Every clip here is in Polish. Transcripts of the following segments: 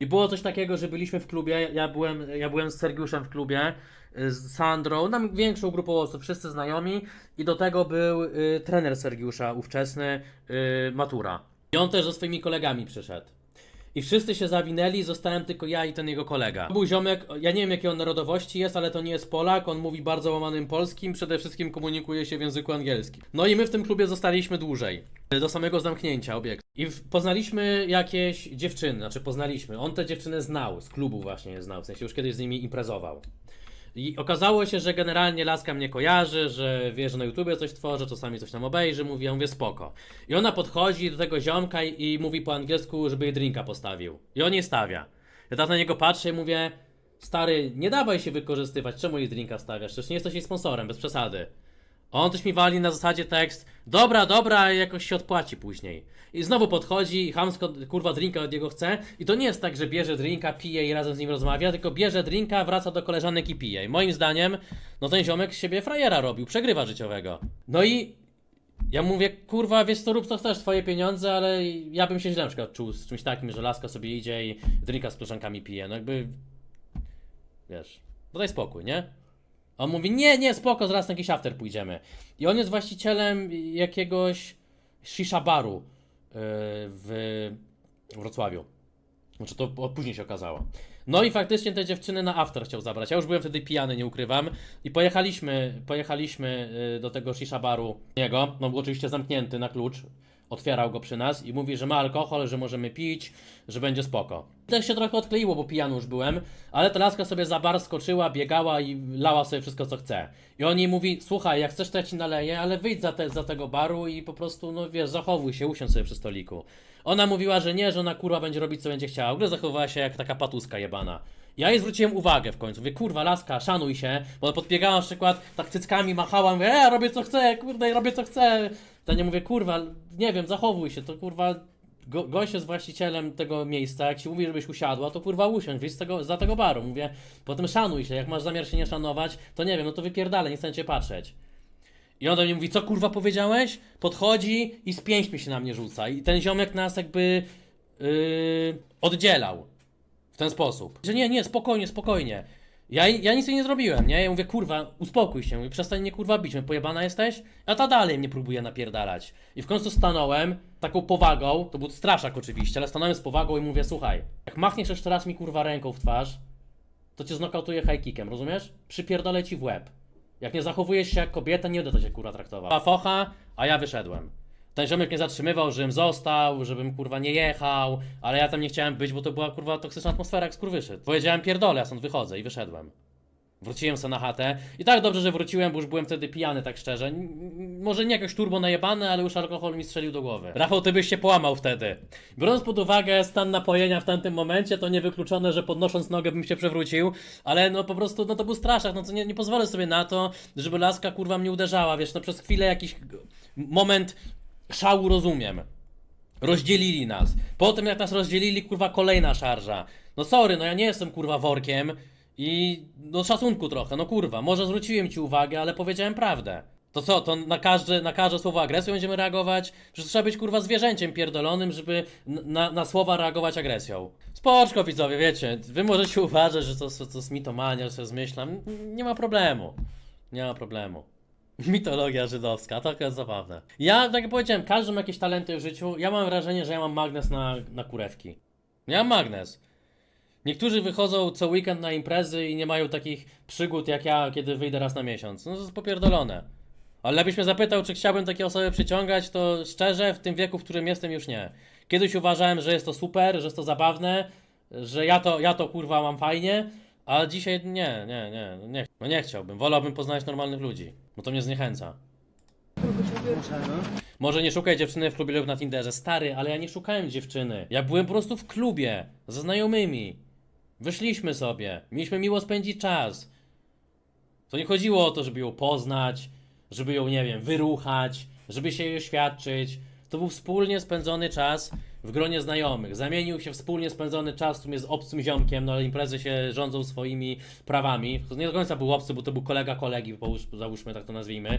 I było coś takiego, że byliśmy w klubie, ja byłem, ja byłem z Sergiuszem w klubie, y, z Sandrą, nam większą grupą osób, wszyscy znajomi i do tego był y, trener Sergiusza, ówczesny y, Matura. I on też ze swoimi kolegami przyszedł. I wszyscy się zawinęli, zostałem tylko ja i ten jego kolega. To był ziomek, ja nie wiem jakiej on narodowości jest, ale to nie jest Polak, on mówi bardzo łamanym polskim, przede wszystkim komunikuje się w języku angielskim. No i my w tym klubie zostaliśmy dłużej, do samego zamknięcia obiektu. I poznaliśmy jakieś dziewczyny, znaczy poznaliśmy, on te dziewczyny znał, z klubu właśnie je znał, w sensie już kiedyś z nimi imprezował. I okazało się, że generalnie laska mnie kojarzy, że wie, że na YouTubie coś tworzę, czasami coś tam obejrzy, mówi, ja mówię spoko. I ona podchodzi do tego ziomka i, i mówi po angielsku, żeby jej drinka postawił. I on jej stawia. Ja tak na niego patrzę i mówię, stary, nie dawaj się wykorzystywać, czemu jej drinka stawiasz? Przecież nie jesteś jej sponsorem, bez przesady. On też mi wali na zasadzie tekst, dobra, dobra, jakoś się odpłaci później. I znowu podchodzi i chamsko, kurwa, drinka od niego chce. I to nie jest tak, że bierze drinka, pije i razem z nim rozmawia, tylko bierze drinka, wraca do koleżanek i pije. I moim zdaniem, no ten ziomek z siebie frajera robił, przegrywa życiowego. No i ja mówię, kurwa, wiesz co, rób co chcesz, twoje pieniądze, ale ja bym się źle na przykład czuł z czymś takim, że laska sobie idzie i drinka z koleżankami pije. No jakby, wiesz, no daj spokój, nie? On mówi, nie, nie, spoko, zaraz na jakiś after pójdziemy. I on jest właścicielem jakiegoś shisha baru yy, w Wrocławiu. Znaczy to później się okazało. No i faktycznie te dziewczyny na after chciał zabrać. Ja już byłem wtedy pijany, nie ukrywam. I pojechaliśmy, pojechaliśmy yy, do tego shisha baru niego. No był oczywiście zamknięty na klucz. Otwierał go przy nas i mówi, że ma alkohol, że możemy pić, że będzie spoko. Też się trochę odkleiło, bo pijany już byłem, ale ta laska sobie za bar skoczyła, biegała i lała sobie wszystko co chce. I on jej mówi, słuchaj, jak chcesz to ja ci naleję, ale wyjdź za, te, za tego baru i po prostu, no wiesz, zachowuj się, usiądź sobie przy stoliku. Ona mówiła, że nie, że ona kurwa będzie robić co będzie chciała. W ogóle zachowywała się jak taka patuska jebana. Ja jej zwróciłem uwagę w końcu. Mówię, kurwa, laska, szanuj się. Bo podbiegała na przykład, tak cyckami machała, mówię, e, robię co chcę, kurde, robię co chcę. To nie mówię, kurwa, nie wiem, zachowuj się, to kurwa, go, gość jest właścicielem tego miejsca, jak ci mówi, żebyś usiadła, to kurwa usiądź, wyjdź z tego, za tego baru. Mówię, potem szanuj się, jak masz zamiar się nie szanować, to nie wiem, no to wypierdalę, nie chcę cię patrzeć. I on do mnie mówi, co kurwa powiedziałeś? Podchodzi i z pięćmi się na mnie rzuca. I ten ziomek nas jakby yy, oddzielał w ten sposób. Że nie, nie, spokojnie, spokojnie. Ja, ja nic jej nie zrobiłem, nie? Ja mówię, kurwa, uspokój się, mówię, przestań mnie kurwa bić, mówię, pojebana jesteś? A ta dalej mnie próbuje napierdalać. I w końcu stanąłem, taką powagą, to był straszak oczywiście, ale stanąłem z powagą i mówię, słuchaj, jak machniesz jeszcze raz mi kurwa ręką w twarz, to cię znokautuję high kickiem, rozumiesz? Przypierdolę ci w łeb. Jak nie zachowujesz się jak kobieta, nie będę cię kurwa traktował. Była focha, a ja wyszedłem. Ten ziomek mnie zatrzymywał, żebym został, żebym kurwa nie jechał, ale ja tam nie chciałem być, bo to była kurwa toksyczna atmosfera jak skurwyszyd. Powiedziałem pierdolę, ja stąd wychodzę i wyszedłem. Wróciłem sobie na chatę i tak dobrze, że wróciłem, bo już byłem wtedy pijany, tak szczerze. Może nie jakoś turbo najebany, ale już alkohol mi strzelił do głowy. Rafał, ty byś się połamał wtedy. Biorąc pod uwagę stan napojenia w tamtym momencie, to niewykluczone, że podnosząc nogę bym się przewrócił, ale no po prostu, no to był straszak, no to nie, nie pozwolę sobie na to, żeby laska kurwa mnie uderzała, wiesz, no przez chwilę jakiś moment szału rozumiem. Rozdzielili nas. Po tym jak nas rozdzielili, kurwa, kolejna szarża. No sorry, no ja nie jestem kurwa workiem i no szacunku trochę, no kurwa, może zwróciłem ci uwagę, ale powiedziałem prawdę. To co, to na każde, na każde słowo agresją będziemy reagować? Przecież trzeba być kurwa zwierzęciem pierdolonym, żeby na, na słowa reagować agresją. Spoczko widzowie, wiecie, wy możecie uważać, że to, to, to jest mitomania, że sobie zmyślam. Nie ma problemu. Nie ma problemu. Mitologia żydowska, to jest zabawne. Ja, tak jak powiedziałem, każdy ma jakieś talenty w życiu. Ja mam wrażenie, że ja mam magnes na, na kurewki. Ja mam magnes. Niektórzy wychodzą co weekend na imprezy i nie mają takich przygód jak ja, kiedy wyjdę raz na miesiąc. No to jest popierdolone. Ale jakbyś mnie zapytał, czy chciałbym takie osoby przyciągać, to szczerze, w tym wieku, w którym jestem, już nie. Kiedyś uważałem, że jest to super, że jest to zabawne, że ja to, ja to kurwa mam fajnie, ale dzisiaj nie, nie, nie, no nie, no nie chciałbym. Wolałbym poznać normalnych ludzi, bo to mnie zniechęca. Może nie szukaj dziewczyny w klubie lub na Tinderze. Stary, ale ja nie szukałem dziewczyny. Ja byłem po prostu w klubie, ze znajomymi. Wyszliśmy sobie, mieliśmy miło spędzić czas. To nie chodziło o to, żeby ją poznać, żeby ją, nie wiem, wyruchać, żeby się jej oświadczyć. To był wspólnie spędzony czas w gronie znajomych. Zamienił się wspólnie spędzony czas w sumie z obcym ziomkiem, no ale imprezy się rządzą swoimi prawami. Nie do końca był obcy, bo to był kolega kolegi, załóżmy tak to nazwijmy.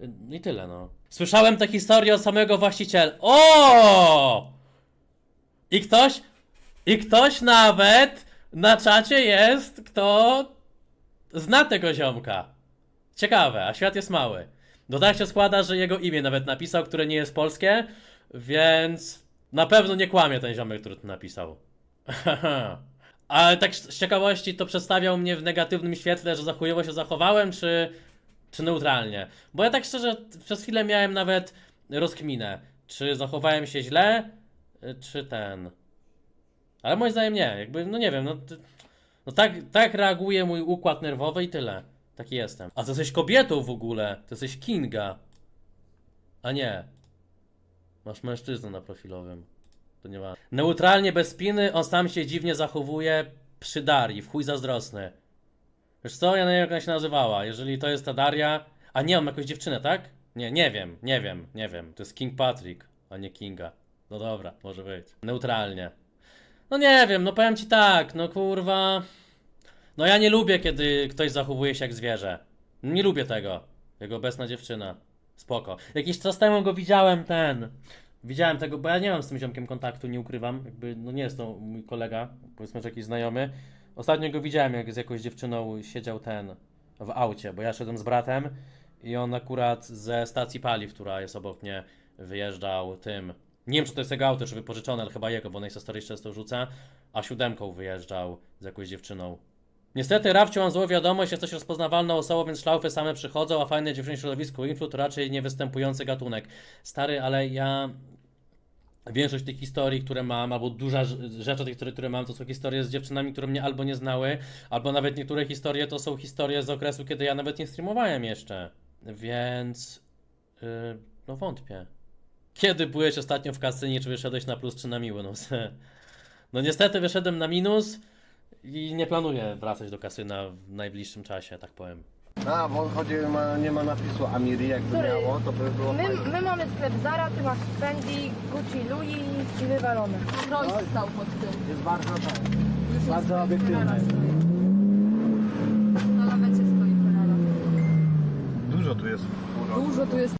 No I tyle, no. Słyszałem tę historię od samego właściciela. O! I ktoś, I ktoś nawet na czacie jest, kto zna tego ziomka. Ciekawe, a świat jest mały. No tak się składa, że jego imię nawet napisał, które nie jest polskie, więc na pewno nie kłamie ten ziomek, który to napisał. Ale tak z ciekawości to przedstawiał mnie w negatywnym świetle, że za chujowo się zachowałem, czy, czy neutralnie? Bo ja tak szczerze przez chwilę miałem nawet rozkminę, czy zachowałem się źle, y, czy ten. Ale moim zdaniem nie, jakby, no nie wiem, no, no tak, tak reaguje mój układ nerwowy i tyle. Taki jestem. A ty jesteś kobietą w ogóle, ty jesteś Kinga. A nie. Masz mężczyznę na profilowym. To nie ma. Neutralnie, bez spiny, on sam się dziwnie zachowuje przy Darii, w chuj zazdrosny. Wiesz co, ja nie wiem jak ona się nazywała. Jeżeli to jest ta Daria... A nie, on ma jakąś dziewczynę, tak? Nie, nie wiem, nie wiem, nie wiem. To jest King Patrick, a nie Kinga. No dobra, może być. Neutralnie. No nie wiem, no powiem ci tak, no kurwa... No ja nie lubię, kiedy ktoś zachowuje się jak zwierzę. Nie lubię tego. Jego obecna dziewczyna. Spoko. Jakiś czas temu go widziałem, ten... Widziałem tego, bo ja nie mam z tym ziomkiem kontaktu, nie ukrywam. Jakby, no nie jest to mój kolega, powiedzmy, że jakiś znajomy. Ostatnio go widziałem, jak z jakąś dziewczyną siedział ten w aucie, bo ja szedłem z bratem i on akurat ze stacji paliw, która jest obok mnie, wyjeżdżał tym. Nie wiem, czy to jest jego auto, czy wypożyczone, ale chyba jego, bo na Instastories często rzuca, a siódemką wyjeżdżał z jakąś dziewczyną. Niestety, Rawciu, mam złą wiadomość, jesteś rozpoznawalną osobą, więc szlaufy same przychodzą, a fajne dziewczyny w środowisku influ to raczej nie występujący gatunek. Stary, ale ja Większość tych historii, które mam, albo duża rz- rzecz tych, które, które mam, to są historie z dziewczynami, które mnie albo nie znały, albo nawet niektóre historie to są historie z okresu, kiedy ja nawet nie streamowałem jeszcze. Więc. Yy, no wątpię. Kiedy byłeś ostatnio w kasynie, czy wyszedłeś na plus, czy na? No, no niestety wyszedłem na minus i nie planuję wracać do kasyna w najbliższym czasie, tak powiem. A, bo chodzi, ma, nie ma napisu Amiri, jakby Który? miało, to by było My, fajnie. my mamy sklep Zara, ty masz Fendi, Gucci, Louis i wywalone. Royce stał pod tym. Jest bardzo tak. Już Bardzo jest obiektywne. Ferrara stoi. Na lawecie stoi Ferrara. Dużo tu jest furor. Dużo tu jest